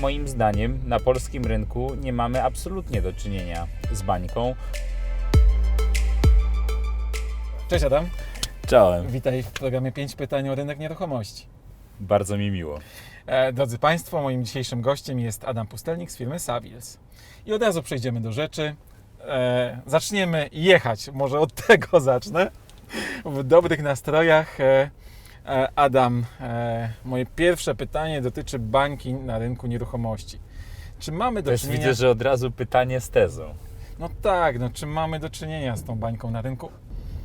moim zdaniem na polskim rynku nie mamy absolutnie do czynienia z bańką. Cześć Adam, Czołem. witaj w programie 5 pytań o rynek nieruchomości. Bardzo mi miło. E, drodzy Państwo, moim dzisiejszym gościem jest Adam Pustelnik z firmy Savils. I od razu przejdziemy do rzeczy. E, zaczniemy jechać, może od tego zacznę. W dobrych nastrojach. E, Adam, e, moje pierwsze pytanie dotyczy bańki na rynku nieruchomości. Czy mamy do Też czynienia... widzę, że od razu pytanie z tezą. No tak, no czy mamy do czynienia z tą bańką na rynku?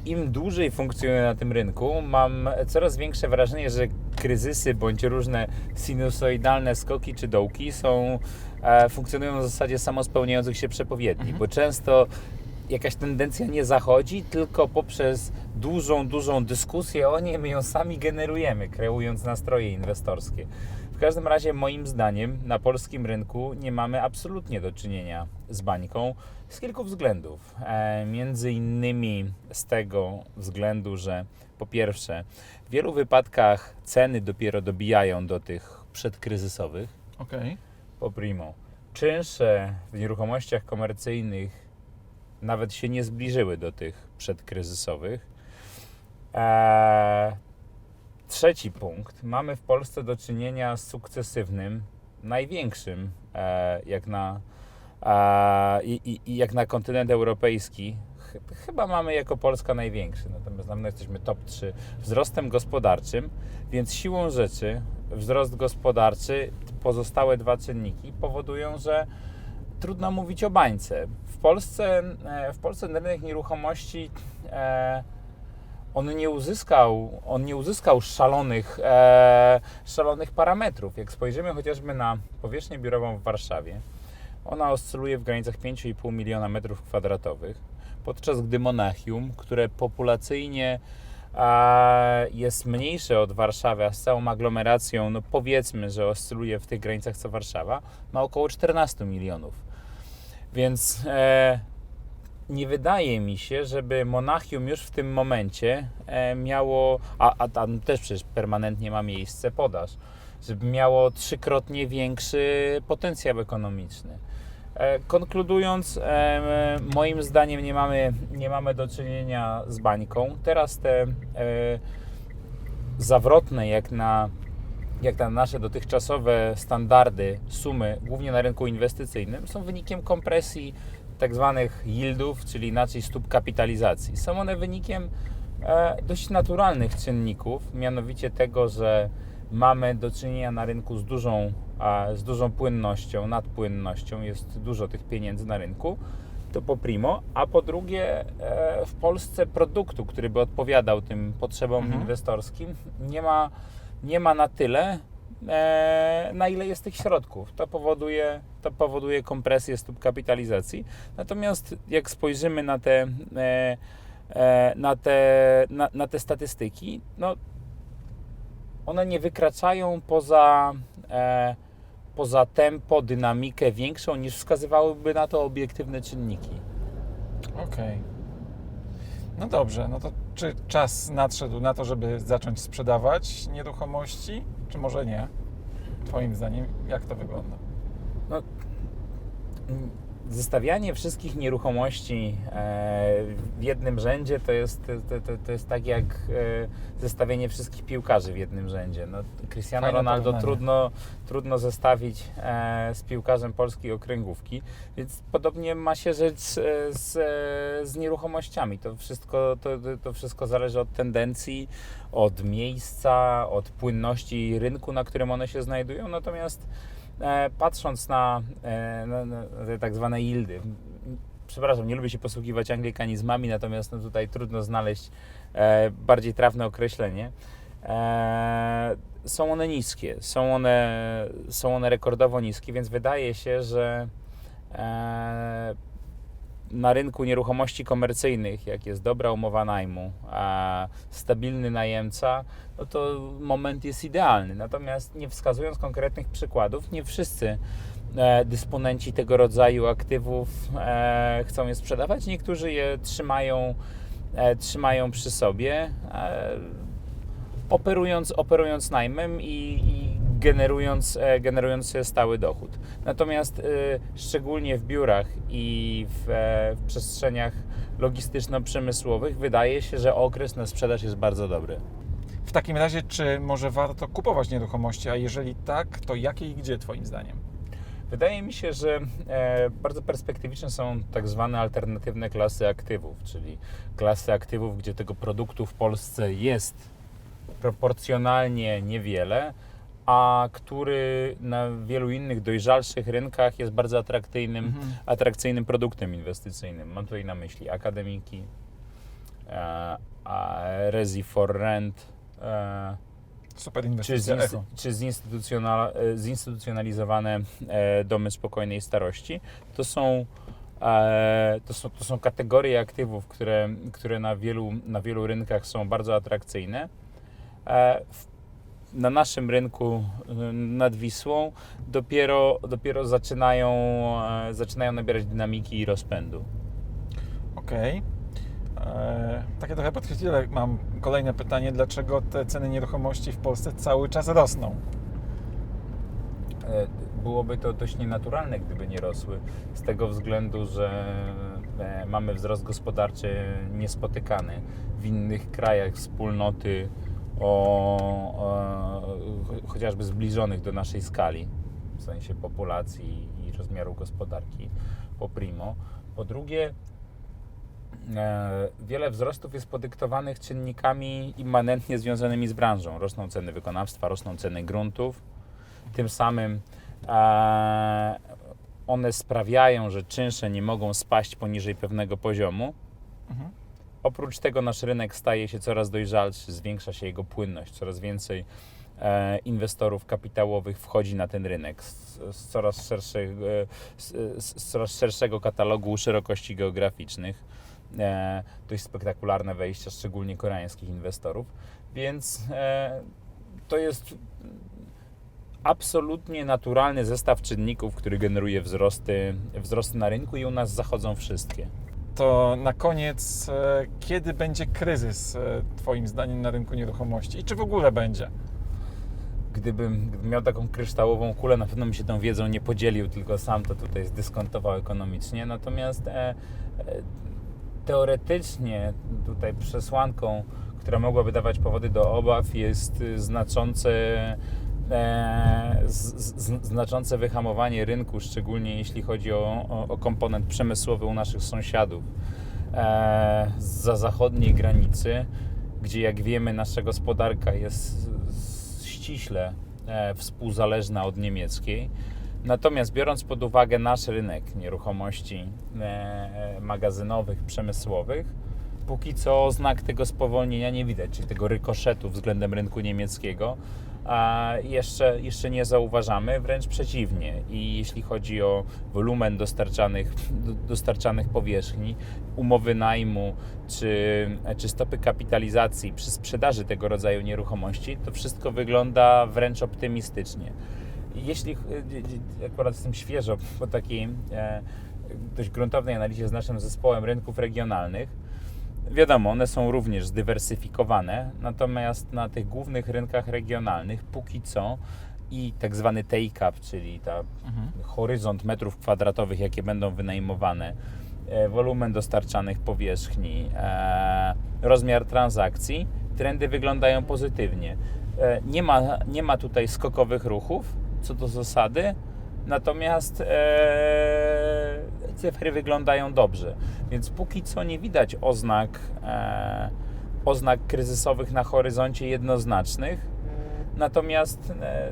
Im dłużej funkcjonuję na tym rynku, mam coraz większe wrażenie, że kryzysy bądź różne sinusoidalne skoki czy dołki są, e, funkcjonują w zasadzie samospełniających się przepowiedni, bo często jakaś tendencja nie zachodzi, tylko poprzez dużą, dużą dyskusję o niej my ją sami generujemy, kreując nastroje inwestorskie. W każdym razie, moim zdaniem, na polskim rynku nie mamy absolutnie do czynienia z bańką z kilku względów. E, między innymi z tego względu, że po pierwsze, w wielu wypadkach ceny dopiero dobijają do tych przedkryzysowych. Okej. Po primo, czynsze w nieruchomościach komercyjnych nawet się nie zbliżyły do tych przedkryzysowych. Eee, trzeci punkt. Mamy w Polsce do czynienia z sukcesywnym, największym e, jak na, e, i, jak na kontynent europejski. Ch- Chyba mamy jako Polska największy, natomiast na pewno jesteśmy top 3 wzrostem gospodarczym, więc siłą rzeczy wzrost gospodarczy, pozostałe dwa czynniki powodują, że trudno mówić o bańce. W Polsce, e, w Polsce rynek nieruchomości e, on nie uzyskał, on nie uzyskał szalonych, e, szalonych parametrów. Jak spojrzymy chociażby na powierzchnię biurową w Warszawie, ona oscyluje w granicach 5,5 miliona metrów kwadratowych, podczas gdy Monachium, które populacyjnie jest mniejsze od Warszawy, a z całą aglomeracją, no powiedzmy, że oscyluje w tych granicach co Warszawa, ma około 14 milionów. Więc e, nie wydaje mi się, żeby Monachium już w tym momencie e, miało, a, a tam też przecież permanentnie ma miejsce podaż, żeby miało trzykrotnie większy potencjał ekonomiczny. E, Konkludując, e, moim zdaniem nie mamy, nie mamy do czynienia z bańką. Teraz te e, zawrotne, jak na, jak na nasze dotychczasowe standardy, sumy, głównie na rynku inwestycyjnym, są wynikiem kompresji tak zwanych yieldów, czyli inaczej stóp kapitalizacji. Są one wynikiem e, dość naturalnych czynników, mianowicie tego, że mamy do czynienia na rynku z dużą, z dużą płynnością, nadpłynnością, jest dużo tych pieniędzy na rynku, to po primo, a po drugie e, w Polsce produktu, który by odpowiadał tym potrzebom Mhm. inwestorskim, nie ma, nie ma na tyle, e, na ile jest tych środków. To powoduje, to powoduje kompresję stóp kapitalizacji. Natomiast jak spojrzymy na te, e, e, na te, na, na te statystyki, no, one nie wykraczają poza, poza tempo, dynamikę większą niż wskazywałyby na to obiektywne czynniki. Okej. No dobrze, no to czy czas nadszedł na to, żeby zacząć sprzedawać nieruchomości, czy może nie? Twoim zdaniem, jak to wygląda? Zestawianie wszystkich nieruchomości e, w jednym rzędzie to jest, to, to, to jest tak jak e, zestawienie wszystkich piłkarzy w jednym rzędzie. No, Cristiano Fajne Ronaldo porównanie. trudno, trudno zestawić e, z piłkarzem polskiej okręgówki, więc podobnie ma się rzecz z, z, nieruchomościami. To wszystko, to, to wszystko zależy od tendencji, od miejsca, od płynności rynku, na którym one się znajdują. Natomiast patrząc na, e, na, na te tak zwane yieldy, przepraszam, nie lubię się posługiwać anglikanizmami, natomiast no tutaj trudno znaleźć e, bardziej trafne określenie. E, są one niskie, są one, są one rekordowo niskie, więc wydaje się, że e, na rynku nieruchomości komercyjnych, jak jest dobra umowa najmu, a stabilny najemca, no to moment jest idealny. Natomiast nie wskazując konkretnych przykładów, nie wszyscy e, dysponenci tego rodzaju aktywów e, chcą je sprzedawać. Niektórzy je trzymają, e, trzymają przy sobie, operując, operując najmem i generując, e, generując stały dochód. Natomiast e, szczególnie w biurach i w, e, w przestrzeniach logistyczno-przemysłowych wydaje się, że okres na sprzedaż jest bardzo dobry. W takim razie, czy może warto kupować nieruchomości, a jeżeli tak, to jakie i gdzie Twoim zdaniem? Wydaje mi się, że bardzo perspektywiczne są tak zwane alternatywne klasy aktywów, czyli klasy aktywów, gdzie tego produktu w Polsce jest proporcjonalnie niewiele, a który na wielu innych dojrzalszych rynkach jest bardzo atrakcyjnym, Mhm. atrakcyjnym produktem inwestycyjnym. Mam tutaj na myśli akademiki, e, a Resi for Rent, e, Super czy, Echo. czy zinstytucjonal, e, zinstytucjonalizowane e, domy spokojnej starości. To są, e, to są, to są kategorie aktywów, które, które na, wielu, na wielu rynkach są bardzo atrakcyjne. E, w, na naszym rynku e, nad Wisłą dopiero, dopiero zaczynają, e, zaczynają nabierać dynamiki i rozpędu. Okej. E, Takie trochę podchwytliwe mam kolejne pytanie. Dlaczego te ceny nieruchomości w Polsce cały czas rosną? E, Byłoby to dość nienaturalne, gdyby nie rosły, z tego względu, że mamy wzrost gospodarczy niespotykany w innych krajach wspólnoty, o, o, cho- chociażby zbliżonych do naszej skali, w sensie populacji i rozmiaru gospodarki, po primo. Po drugie, e, wiele wzrostów jest podyktowanych czynnikami immanentnie związanymi z branżą. Rosną ceny wykonawstwa, rosną ceny gruntów. Tym samym e, one sprawiają, że czynsze nie mogą spaść poniżej pewnego poziomu. Mhm. Oprócz tego nasz rynek staje się coraz dojrzalszy, zwiększa się jego płynność, coraz więcej e, inwestorów kapitałowych wchodzi na ten rynek z, z, coraz, szerszego, e, z, z coraz szerszego katalogu szerokości geograficznych. E, dość spektakularne wejścia, szczególnie koreańskich inwestorów, więc e, to jest absolutnie naturalny zestaw czynników, który generuje wzrosty, wzrosty na rynku i u nas zachodzą wszystkie. To na koniec, e, kiedy będzie kryzys e, Twoim zdaniem na rynku nieruchomości? I czy w ogóle będzie? Gdybym, gdybym miał taką kryształową kulę, na pewno bym się tą wiedzą nie podzielił, tylko sam to tutaj zdyskontował ekonomicznie. Natomiast e, e, teoretycznie tutaj przesłanką, która mogłaby dawać powody do obaw, jest znaczące, e, z, z, znaczące wyhamowanie rynku, szczególnie jeśli chodzi o, o, o komponent przemysłowy u naszych sąsiadów e, za zachodniej granicy, gdzie jak wiemy nasza gospodarka jest ściśle e, współzależna od niemieckiej. Natomiast biorąc pod uwagę nasz rynek nieruchomości e, magazynowych, przemysłowych, póki co znak tego spowolnienia nie widać, czyli tego rykoszetu względem rynku niemieckiego, jeszcze, jeszcze nie zauważamy, wręcz przeciwnie. I jeśli chodzi o wolumen dostarczanych, do- dostarczanych powierzchni, umowy najmu czy, czy stopy kapitalizacji przy sprzedaży tego rodzaju nieruchomości, to wszystko wygląda wręcz optymistycznie. Jeśli e, akurat jestem świeżo po takiej dość gruntownej analizie z naszym zespołem rynków regionalnych, wiadomo, one są również zdywersyfikowane, natomiast na tych głównych rynkach regionalnych póki co i tak zwany take-up, czyli ta Mhm. horyzont metrów kwadratowych, jakie będą wynajmowane, e, wolumen dostarczanych powierzchni, e, rozmiar transakcji, trendy wyglądają pozytywnie. E, Nie ma, nie ma tutaj skokowych ruchów co do zasady, natomiast cyfry wyglądają dobrze. Więc póki co nie widać oznak, e, oznak kryzysowych na horyzoncie jednoznacznych. Natomiast e,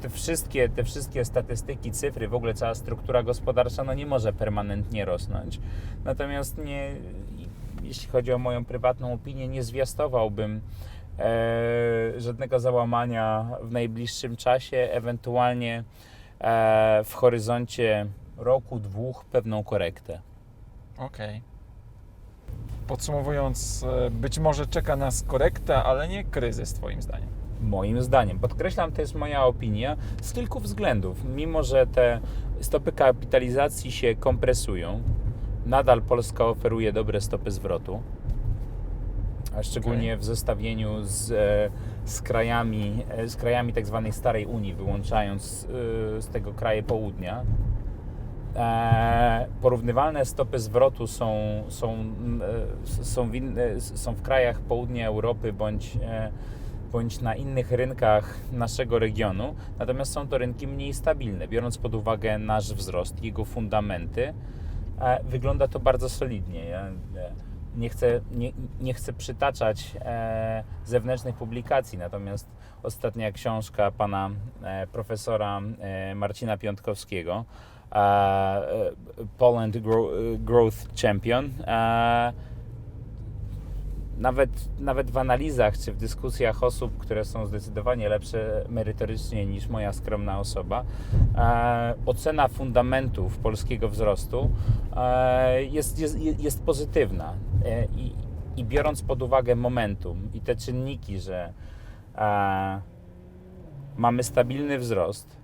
te wszystkie, te wszystkie statystyki, cyfry, w ogóle cała struktura gospodarcza no nie może permanentnie rosnąć. Natomiast nie, jeśli chodzi o moją prywatną opinię, nie zwiastowałbym e, żadnego załamania w najbliższym czasie, ewentualnie w horyzoncie roku, dwóch pewną korektę. Okej. Podsumowując, e, być może czeka nas korekta, ale nie kryzys Twoim zdaniem. Moim zdaniem. Podkreślam, to jest moja opinia z kilku względów. Mimo, że te stopy kapitalizacji się kompresują, nadal Polska oferuje dobre stopy zwrotu. A szczególnie w zestawieniu z, e, z krajami, e, z krajami tak zwanej starej Unii, wyłączając e, z tego kraje południa. Porównywalne stopy zwrotu są, są, są, w inne, są w krajach południa Europy bądź, bądź na innych rynkach naszego regionu, natomiast są to rynki mniej stabilne. Biorąc pod uwagę nasz wzrost, jego fundamenty, wygląda to bardzo solidnie. E, nie chcę, nie, nie chcę przytaczać e, zewnętrznych publikacji, natomiast ostatnia książka pana e, profesora e, Marcina Piątkowskiego, e, e, Poland Grow, Growth Champion, e, nawet, nawet w analizach czy w dyskusjach osób, które są zdecydowanie lepsze merytorycznie niż moja skromna osoba, e, ocena fundamentów polskiego wzrostu e, jest, jest, jest pozytywna. E, i, I biorąc pod uwagę momentum i te czynniki, że e, mamy stabilny wzrost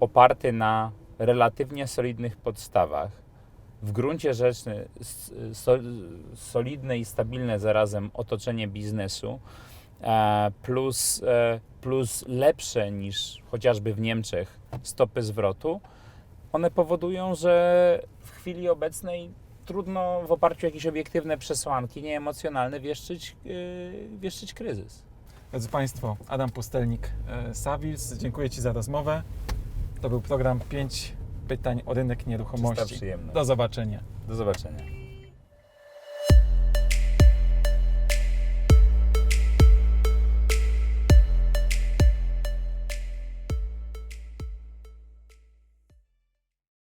oparty na relatywnie solidnych podstawach, w gruncie rzeczy solidne i stabilne zarazem otoczenie biznesu, e, plus, e, plus lepsze niż chociażby w Niemczech stopy zwrotu, one powodują, że w chwili obecnej trudno w oparciu o jakieś obiektywne przesłanki, nieemocjonalne, wieszczyć, yy, wieszczyć kryzys. Drodzy Państwo, Adam Pustelnik, e, Savils, dziękuję Ci za rozmowę. To był program 5 pytań o rynek nieruchomości. Do zobaczenia. Do zobaczenia.